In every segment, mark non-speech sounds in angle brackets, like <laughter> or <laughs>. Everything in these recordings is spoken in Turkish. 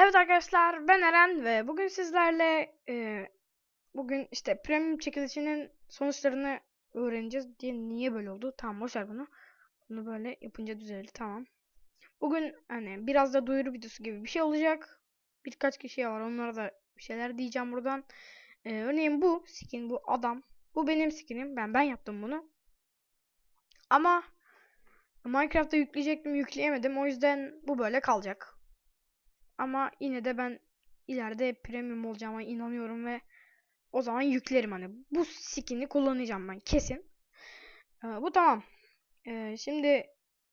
Evet arkadaşlar ben Eren ve bugün sizlerle e, bugün işte premium çekilişinin sonuçlarını öğreneceğiz diye niye böyle oldu? Tamam boşver bunu. Bunu böyle yapınca düzeldi tamam. Bugün hani biraz da duyuru videosu gibi bir şey olacak. Birkaç kişi var onlara da bir şeyler diyeceğim buradan. E, örneğin bu skin bu adam. Bu benim skinim. Ben ben yaptım bunu. Ama Minecraft'ta yükleyecektim yükleyemedim. O yüzden bu böyle kalacak. Ama yine de ben ileride premium olacağıma inanıyorum ve o zaman yüklerim hani. Bu skin'i kullanacağım ben kesin. Ee, bu tamam. Ee, şimdi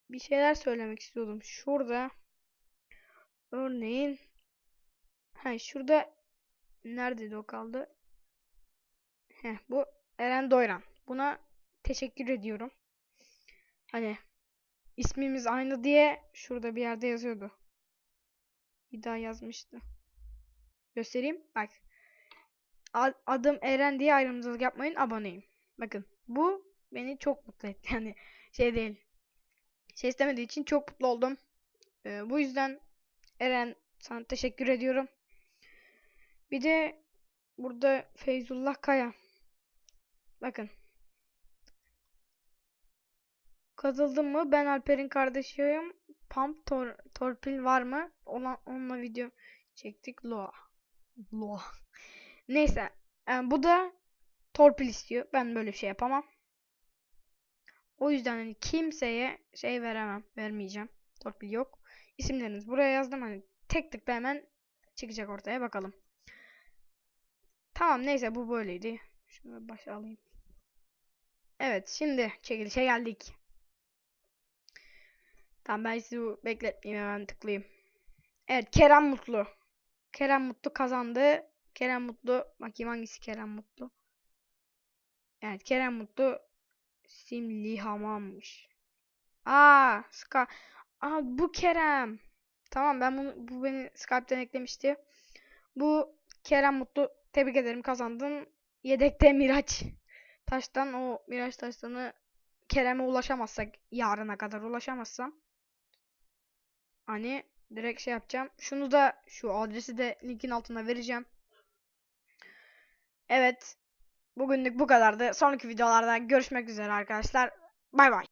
bir şeyler söylemek istiyordum. Şurada örneğin ha şurada neredeydi o kaldı? Heh, bu Eren Doyran. Buna teşekkür ediyorum. Hani ismimiz aynı diye şurada bir yerde yazıyordu. Bir daha yazmıştı. Göstereyim. Bak. Adım Eren diye ayrımcılık yapmayın. Aboneyim. Bakın. Bu beni çok mutlu etti. <laughs> Yani şey değil. Şey istemediği için çok mutlu oldum. Ee, bu yüzden Eren sana teşekkür ediyorum. Bir de burada Feyzullah Kaya. Bakın. Katıldım mı? Ben Alper'in kardeşiyim. Pump tor torpil var mı? Ona, onunla video çektik. Loa. Loa. <laughs> Neyse. Yani bu da torpil istiyor. Ben böyle bir şey yapamam. O yüzden hani kimseye şey veremem. Vermeyeceğim. Torpil yok. İsimleriniz buraya yazdım. Hani tek tıkla hemen çıkacak ortaya bakalım. Tamam neyse bu böyleydi. Şunu başa alayım. Evet şimdi çekilişe geldik. Tamam ben sizi bekletmeyeyim hemen tıklayayım. Evet Kerem Mutlu. Kerem Mutlu kazandı. Kerem Mutlu. Bakayım hangisi Kerem Mutlu. Evet Kerem Mutlu Simli Hamammış. Aa, Ska. Aa bu Kerem. Tamam ben bunu bu beni Skype'ten eklemişti. Bu Kerem Mutlu. Tebrik ederim kazandın. Yedekte Miraç Taş'tan o Miraç Taş'tanı Kerem'e ulaşamazsak yarına kadar ulaşamazsam hani direkt şey yapacağım. Şunu da şu adresi de linkin altına vereceğim. Evet. Bugünlük bu kadardı. Sonraki videolarda görüşmek üzere arkadaşlar. Bay bay.